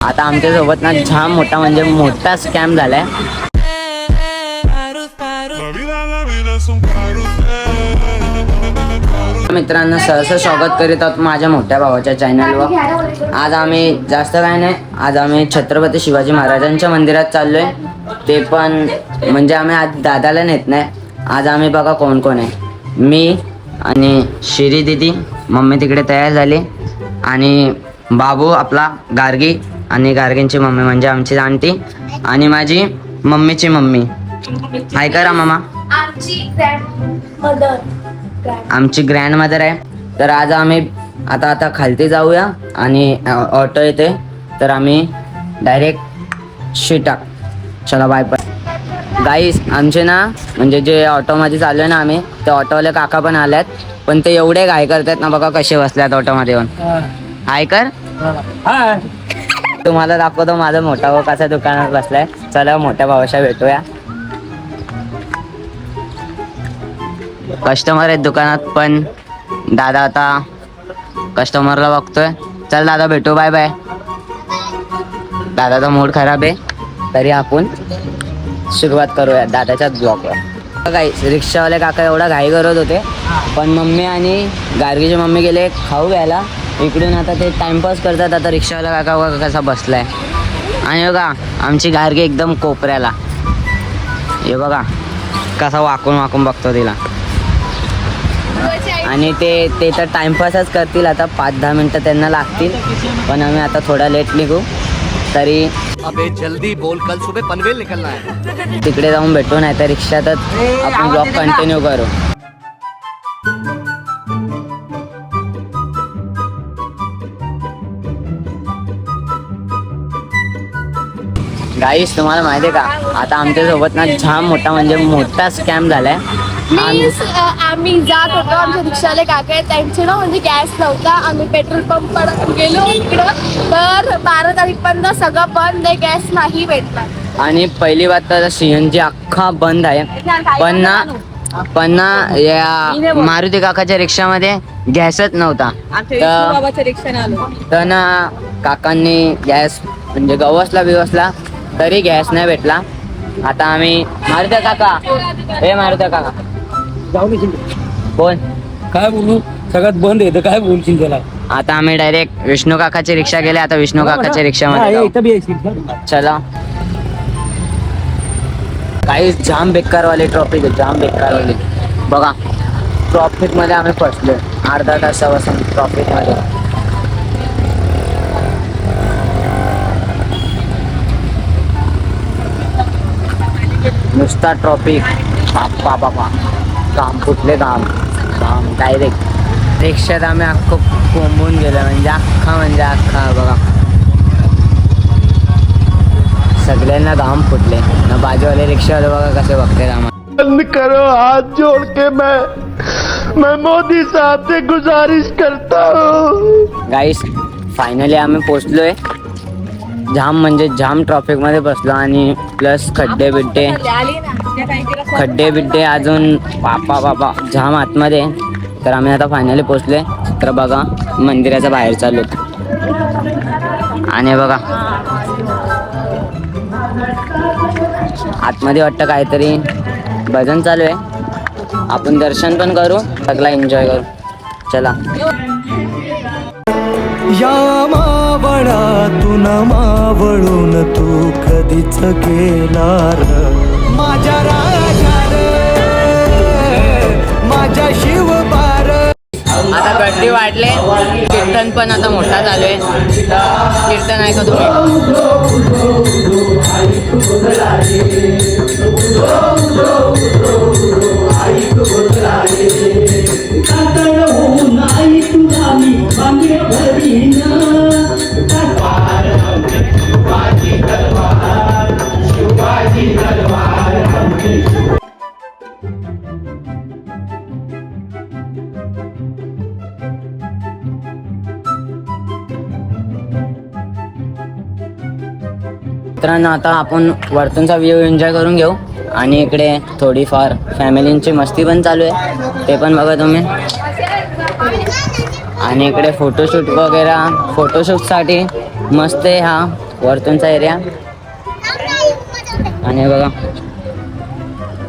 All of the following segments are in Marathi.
आता आमच्यासोबत ना छान मोठा म्हणजे मोठा स्कॅम झालाय. La मित्रांनो सहसा स्वागत करीत आहोत माझ्या मोठ्या भावाच्या चॅनलवर आज आम्ही जास्त काय नाही आज आम्ही छत्रपती शिवाजी महाराजांच्या मंदिरात चाललोय. ते पण म्हणजे आम्ही आज दादाला नेत नाही. आज आम्ही बघा कोण कोण आहे. मी आणि शिरी दिदी मम्मी तिकडे तयार झाली. आणि बाबू आपला गार्गी आणि गार्गींची मम्मी म्हणजे आमची आंटी आणि माझी मम्मीची मम्मी. हाय करा मामा. आमची ग्रँड मदर आमची ग्रँड मदर आहे. तर आज आम्ही आता आता खालती जाऊया आणि ऑटो येते. तर आम्ही डायरेक्ट शिटा. चला बाय बाय गाईस आमचे ना म्हणजे जे ऑटोमध्ये चाललो ना आम्ही ते ऑटोवाले काका पण आल्यात पण ते एवढे घाई करतात ना बघा कसे बसल्यात ऑटोमध्ये येऊन. हाय कर. तुम्हाला दाखवतो माझा मोठा भाऊ कसा दुकानात बसलाय. चला मोठ्या भावाशा भेटूया. कस्टमर आहेत दुकानात पण दादा आता कस्टमरला बघतोय. चल दादा भेटू. बाय बाय दादाचा मूड खराब आहे. तरी आपण सुरुवात करूया दादाच्याच ब्लॉकवर काही रिक्षावाले काका एवढा घाई करत होते. पण मम्मी आणि गार्गीची मम्मी गेले खाऊ घ्यायला. इकडून आता ते टाइमपास करतात आता रिक्षावाला काका बघा कसा बसलाय. आणि बघा आमची गार्गी एकदम कोपऱ्याला. हे बघा कसा वाकून वाकून बघतो तिला. आणि ते ते तर टाइमपासच करतील आता पाच दहा मिनटं त्यांना लागतील. पण आम्ही आता थोडा लेट निघू. तरी अबे जल्दी बोल कल सुबह पनवेल निकलना है। तिकडे जाऊन भेटू नाही तर रिक्षातच आपण ब्लॉग कंटिन्यू करू. गाईस तुम्हाला माहिती आहे का? आता आमच्यासोबत ना जाम मोठा म्हणजे मोठा स्कॅम झालाय. आम्ही- मीन्स आम्ही जात होतो आमच्या रिक्षाले काका आहेत. त्यांचे ना म्हणजे गॅस नव्हता. आम्ही पेट्रोल पंप गेलो इकडं. तर बारा तारीखपर्यंत सगळं बंद आहे. गॅस नाही भेटला आणि पहिली बात तर सीएनजी अख्खा बंद आहे. पण ना पण ना या मारुती काकाच्या रिक्षामध्ये गॅसच नव्हता. तर ना काकांनी गॅस म्हणजे गवसला बिवसला तरी गॅस नाही भेटला. आता आम्ही मारुती काका. हे मारुती काका. कोण काय बोलू? सगळ्यात बंद तर काय बोलशील त्याला आता आम्ही डायरेक्ट विष्णू काकाची रिक्षा गेले आता विष्णू काकाच्या रिक्षामध्ये जाऊ. इथं बी यायची. चला. काही जाम बेकारवाले ट्रॉफिक आहे जाम बेकारवाले. बघा ट्रॉफिकमध्ये आम्ही फसलो अर्धा तासापासून ट्रॉफिकमध्ये. नुसता ट्रॉफिक बाप्पा बाबा काम कुठले काम काम डायरेक्ट रिक्षात आम्ही अख्खं कोंबून गेलो म्हणजे अख्खा म्हणजे अख्खा बघा. सगळ्यांना घाम फुटले. ना बाजूवाले रिक्षावाले बघा कसे बघते आम्हाला. बंद करो हाथ जोड़ के मैं मैं मोदी साहब से गुजारिश करता हूँ। गाईस फायनली आम्ही पोचलोय जाम म्हणजे जाम ट्रॉफिक मध्ये बसलो आणि प्लस खड्डे बिड्डे खड्डे बिड्डे अजून बापा बापा जाम आतमध्ये. तर आम्ही आता फायनली पोचले तर बघा मंदिराच्या बाहेर चालू आणि बघा. आतमध्ये वाटतं काहीतरी भजन चालू आहे. आपण दर्शन पण करू सगळा एन्जॉय करू. चला. या मावळातून मावळून तू कधीच गेला आता गर्दी वाढले. कीर्तन पण आता मोठा चालू आहे. कीर्तन ऐका तुम्ही. मित्रांनो आता आपण वरतूनचा व्ह्यू एन्जॉय करून घेऊ. आणि इकडे थोडीफार फॅमिलींची मस्ती पण चालू आहे. ते पण बघा तुम्ही. आणि इकडे फोटोशूट वगैरे फोटोशूटसाठी मस्त आहे हा वरतूनचा एरिया आणि बघा.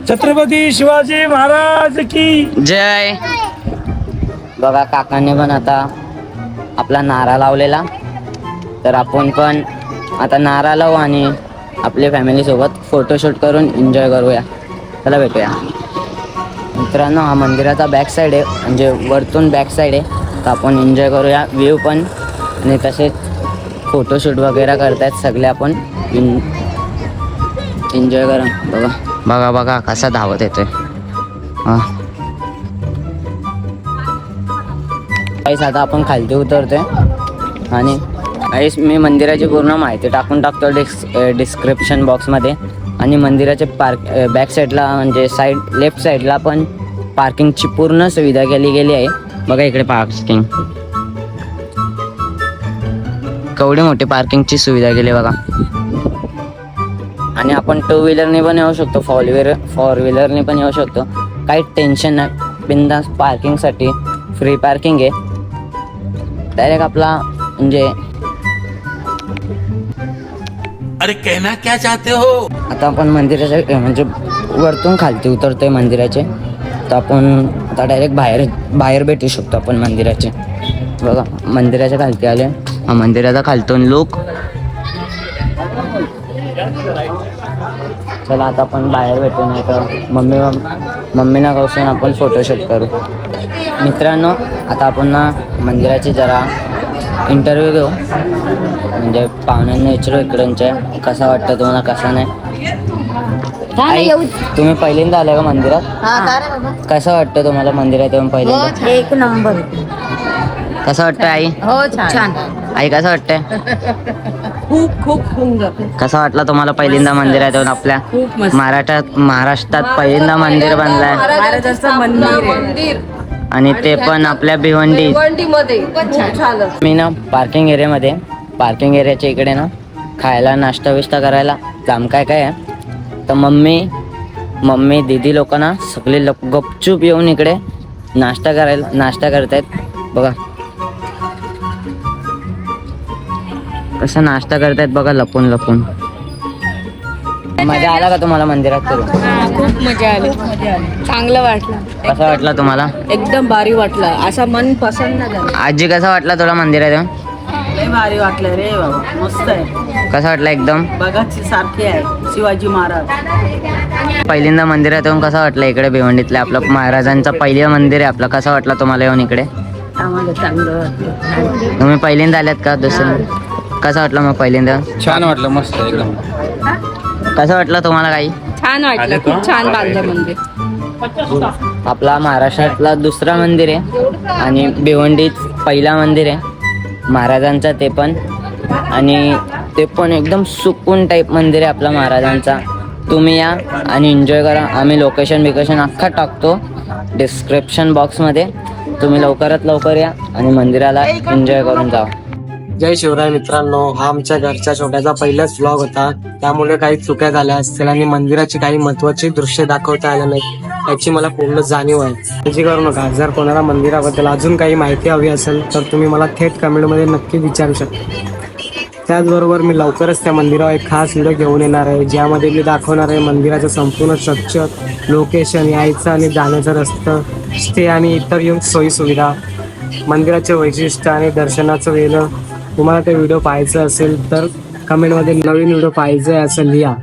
छत्रपती शिवाजी महाराज की जय. बघा काकांनी पण आता आपला नारा लावलेला. तर आपण पण आता नारा लावू आणि आपल्या फॅमिली सोबत फोटोशूट करून एन्जॉय करूया. चला भेटूया. मित्रांनो हा मंदिराचा बॅक साईड आहे. म्हणजे वरतून बॅक साईड आहे. तर आपण एन्जॉय करूया. व्ह्यू पण. आणि तसेच फोटोशूट वगैरे करतायत सगळे आपण. एन्जॉय करा. बघा. बघा बघा कसा धावत येतोय. हा. आता आपण खालती उतरतोय. आणि आईस मी मंदिराची पूर्ण माहिती टाकून टाकतो डिस् डिस्क्रिप्शन बॉक्समध्ये आणि मंदिराचे पार्क बॅक साईडला म्हणजे साईड लेफ्ट साईडला पण पार्किंगची पूर्ण सुविधा केली गेली आहे. बघा इकडे पार्किंग केवढी मोठी पार्किंगची सुविधा केली बघा. आणि आपण टू व्हीलरने पण येऊ शकतो फॉर व्हीलर फोर व्हीलरने पण येऊ शकतो. काही टेन्शन नाही. बिंदास पार्किंगसाठी फ्री पार्किंग आहे. डायरेक्ट आपला म्हणजे अरे कहना क्या चाहते हो? आता आपण मंदिराच्या म्हणजे वरतून खालती उतरतोय मंदिराचे. तर आपण आता डायरेक्ट बाहेर बाहेर भेटू शकतो आपण मंदिराचे. बघा मंदिराच्या खालती आले. हा मंदिराचा खालतून लोक चला आता आपण बाहेर भेटू नाही तर मम्मी मम्मीना कसून आपण फोटोशूट करू. मित्रांनो आता आपण ना मंदिराची जरा इंटरव्ह्यू घेऊ. म्हणजे पाहुण्यांना विचारू इकडच्या कसा वाटतं तुम्हाला कसा नाही? आई, तुम्ही पहिल्यांदा आले का मंदिरात? कसं वाटतं तुम्हाला मंदिरात येऊन पहिल्यांदा? एक नंबर. कसं वाटतं आई? हो छान. आई कसं वाटतंय? खूप खूप सुंदर. कसं वाटलं तुम्हाला पहिल्यांदा मंदिरात येऊन आपल्या खूप मस्त. महाराष्ट्रात महाराष्ट्रात पहिल्यांदा मंदिर महाराजांचं मंदिर आणि ते पण आपल्या भिवंडी. मी ना पार्किंग एरियामध्ये पार्किंग एरियाच्या इकडे ना खायला नाश्ता विष्टा करायला. जाम काय काय आहे? तर मम्मी मम्मी दीदी लोक ना सगळे लोक गपचूप येऊन इकडे नाश्ता करायला नाश्ता करतायत. बघा. कसं नाश्ता करतायत बघा लपून लपून. मजा आला का तुम्हाला मंदिरात करून खूप मजा आली. चांगलं वाटलं. कसं वाटलं तुम्हाला? एकदम भारी वाटलं. असं मन पसंत आजी कसा वाटला तुला मंदिरात येऊन? लय भारी वाटलं रे बाबा. मस्त आहे. कसं वाटलं एकदम? बघाची सारखी आहे. शिवाजी महाराज. पहिल्यांदा मंदिरात येऊन कसं वाटलं इकडे भिवंडीतलं आपलं महाराजांचं पहिलं मंदिर आहे आपलं? कसं वाटलं तुम्हाला येऊन इकडे? आम्हाला चांगलं वाटलं. तुम्ही पहिल्यांदा आल्यात का दुसरं कसं वाटलं मग पहिल्यांदा? छान वाटलं मस्त एकदम. कसं वाटलं तुम्हाला काही? छान वाटलं खूप छान बांधलं मंदिर. आपला महाराष्ट्रातला दुसरा मंदिर आहे आणि भिवंडीत पहिला मंदिर आहे. महाराजांचा ते पण. आणि ते पण एकदम सुकून टाईप मंदिर आहे आपला महाराजांचा. तुम्ही या आणि एन्जॉय करा. आम्ही लोकेशन बिकेशन अख्खा टाकतो. डिस्क्रिप्शन बॉक्समध्ये तुम्ही लवकरात लवकर या आणि मंदिराला एन्जॉय करून जा जय शिवराय मित्रांनो. हा आमच्या घरच्या छोट्याचा पहिलाच व्लॉग होता. त्यामुळे काही चुक्या झाल्या असतील आणि मंदिराची काही महत्वाची दृश्य दाखवता आलं नाहीत. याची मला पूर्ण जाणीव आहे. काळजी करू नका. जर कोणाला मंदिराबद्दल अजून काही माहिती हवी असेल तर तुम्ही मला थेट कमेंटमध्ये नक्की विचारू शकता. त्याचबरोबर मी लवकरच त्या मंदिरावर एक खास व्हिडिओ घेऊन येणार आहे ज्यामध्ये मी दाखवणार आहे मंदिराचं संपूर्ण स्ट्रक्चर लोकेशन यायचं आणि जाण्याचं रस्तं स्टे आणि इतर येऊन सोयीसुविधा मंदिराचे वैशिष्ट्य आणि दर्शनाचं वेळ तुम्हाला ते व्हिडिओ पाहायचं असेल तर कमेंटमध्ये नवीन व्हिडिओ पाहिजे असं लिहा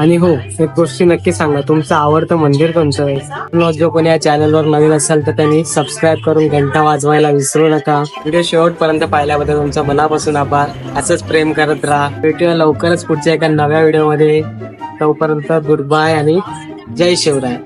आणि हो एक गोष्टी नक्की सांगा तुमचं आवडतं मंदिर कोणतं आहे? जो कोणी या चॅनलवर नवीन असाल तर त्यांनी सबस्क्राईब करून घंटा वाजवायला विसरू नका. व्हिडिओ शेवटपर्यंत पाहिल्याबद्दल तुमचा मनापासून आभार. असंच प्रेम करत राहा. भेटूया लवकरच पुढच्या एका नव्या व्हिडिओमध्ये तोपर्यंत गुड बाय आणि जय शिवराय.